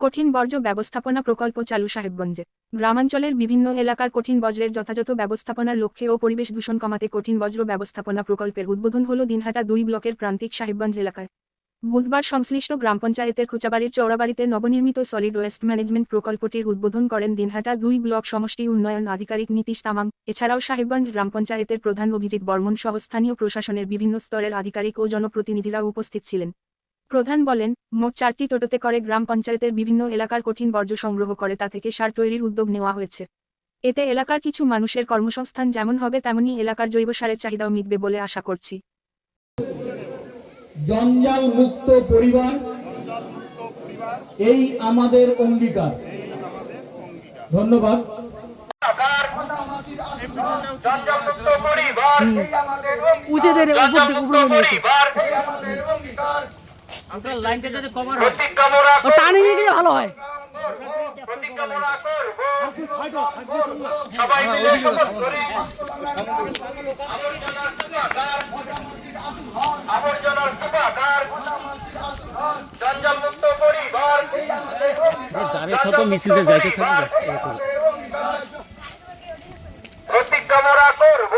কঠিন বর্জ্য ব্যবস্থাপনা প্রকল্প চালু সাহেবগঞ্জে। গ্রামাঞ্চলের বিভিন্ন এলাকার কঠিন বজ্রের যথাযথ ব্যবস্থাপনার লক্ষ্যে ও পরিবেশ দূষণ কমাতে কঠিন বজ্র ব্যবস্থাপনা প্রকল্পের উদ্বোধন হল দিনহাটা দুই ব্লকের প্রান্তিক সাহেবগঞ্জ এলাকায়। বুধবার সংশ্লিষ্ট গ্রাম পঞ্চায়েতের খোঁচাবাড়ির চৌরাবাড়িতে নবনির্মিত সলিড ওয়েস্ট ম্যানেজমেন্ট প্রকল্পটির উদ্বোধন করেন দিনহাটা দুই ব্লক সমষ্টি উন্নয়ন আধিকারিক নীতিশ তামাং। এছাড়াও সাহেবগঞ্জ গ্রাম পঞ্চায়েতের প্রধান অভিজিৎ বর্মন সহ স্থানীয় প্রশাসনের বিভিন্ন স্তরের আধিকারিক ও জনপ্রতিনিধিরা উপস্থিত ছিলেন। প্রধান বলেন মোট চারটি টোটোতে করে গ্রাম পঞ্চায়েতের বিভিন্ন এলাকার কঠিন বর্জ্য সংগ্রহ করে তা থেকে সার তৈরির উদ্যোগ নেওয়া হয়েছে। এতে এলাকার কিছু মানুষের কর্মসংস্থান যেমন হবে তেমনি এলাকার জৈব সারের চাহিদাও মিটবে বলে আশা করছি। জঞ্জাল মুক্ত পরিবার এই আমাদের অঙ্গীকার। ধন্যবাদ। উপর উপরে আপনার লাইনটা যাতে কভার হয়। ও টানে নিয়ে গেলে ভালো হয়। সবাই মিলে শপথ করি। আবর্জনার সুপাকার জঞ্জালমুক্ত পরিবার। গাড়ির সাথে মিছিলতে যাইতে থাকবে। প্রতিজ্ঞা মোরা করব।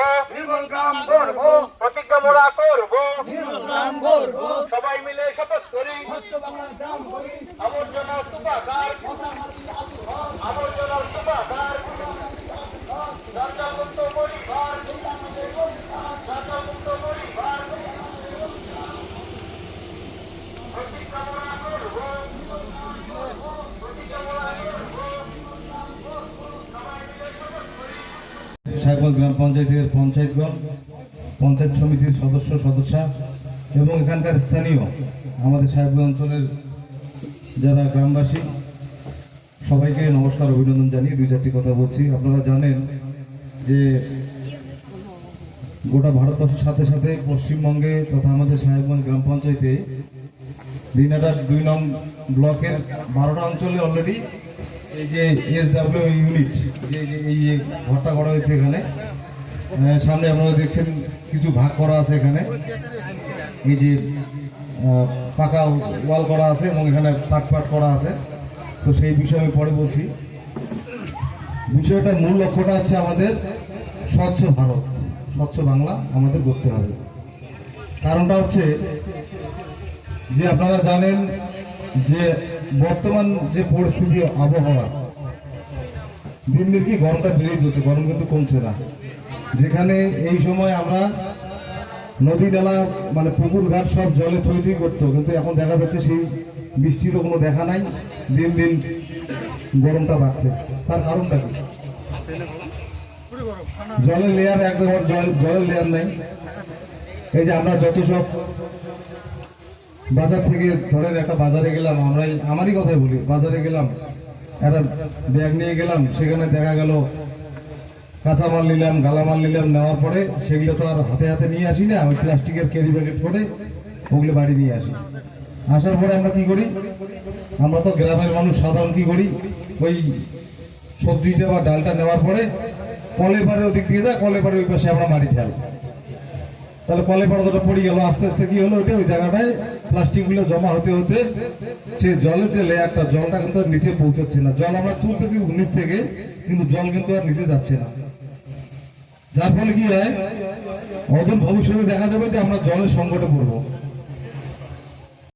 প্রতিজ্ঞা মোরা করব। আবর্জনার সুপাকার আবর্জনার সুপাকার জঞ্জালমুক্ত পরিবার জঞ্জালমুক্ত পরিবার প্রতিজ্ঞা করব। প্রতিজ্ঞা করব। সাহেবগঞ্জ গ্রাম পঞ্চায়েতের পঞ্চায়েতগণ পঞ্চায়েত সমিতির সদস্য সদস্যা এবং এখানকার স্থানীয় আমাদের সাহেবগঞ্জ অঞ্চলের যারা গ্রামবাসী, সবাইকে নমস্কার, অভিনন্দন জানিয়ে দুই চারটি কথা বলছি। আপনারা জানেন যে গোটা ভারতবর্ষের সাথে সাথে পশ্চিমবঙ্গে তথা আমাদের সাহেবগঞ্জ গ্রাম পঞ্চায়েতে দিনাটার দুই নং ব্লকের বারোটা অঞ্চলে অলরেডি এই যে এসডাব্লিউ ইউনিট যে এই যে ঘরটা করা হয়েছে এখানে সামনে আপনারা দেখছেন কিছু ভাগ করা আছে এখানে। এই যে পাকা ওয়াল করা আছে এবং এখানে পাট পাট করা আছে। তো সেই বিষয়ে আমি পরে বলছি। বিষয়টার মূল লক্ষ্যটা হচ্ছে আমাদের স্বচ্ছ ভারত, স্বচ্ছ বাংলা আমাদের করতে হবে। কারণটা হচ্ছে যে আপনারা জানেন যে বর্তমান যে পরিস্থিতি, আবহাওয়া, দিন দিন কি গরমটা বেড়েই চলছে, গরম কিন্তু কমছে না। যেখানে এই সময় আমরা নদী নালা মানে পুকুর, ঘাট সব জলে থই করতো, কিন্তু এখন দেখা যাচ্ছে সেই বৃষ্টিরও কোনো দেখা নাই। দিন দিন গরমটা বাড়ছে। তার কারণটা কি? জলের লেয়ার একবার জল, জলের লেয়ার নেই। এই যে আমরা যত সব বাজার থেকে ধরেন একটা বাজারে গেলাম আমরা আমারই কথাই বলি, বাজারে গেলাম, একটা ব্যাগ নিয়ে গেলাম, সেখানে দেখা গেল কাঁচামাল নিলাম, গালামাল নিলাম, নেওয়ার পরে সেগুলো তো আর হাতে হাতে নিয়ে আসি না ওই প্লাস্টিকের ক্যারি প্যাকেট করে ওগুলো বাড়ি নিয়ে আসি। আসার পরে আমরা কি করি? আমরা তো গ্রামের মানুষ, সাধারণ কি করি? ওই সবজিটা বা ডালটা নেওয়ার পরে কলে পারে ওদিক দিয়ে যায় কলে পারে ওই পাশে আমরা মাটি ফেলি তাহলে কলে পর্দাটা পড়ে গেল, আস্তে আস্তে কি হলো ওটা ওই জায়গাটায় প্লাস্টিকগুলো জমা হতে হতে সে জলের যে লেয়ারটা জলটা কিন্তু নিচে পৌঁছাচ্ছে না। জল আমরা তুলতেছি নিচ থেকে, কিন্তু জল কিন্তু আর নিচে যাচ্ছে না। যার ফলে কি হয়? অদূর ভবিষ্যতে দেখা যাবে যে আমরা জলের সংকটে পড়ব।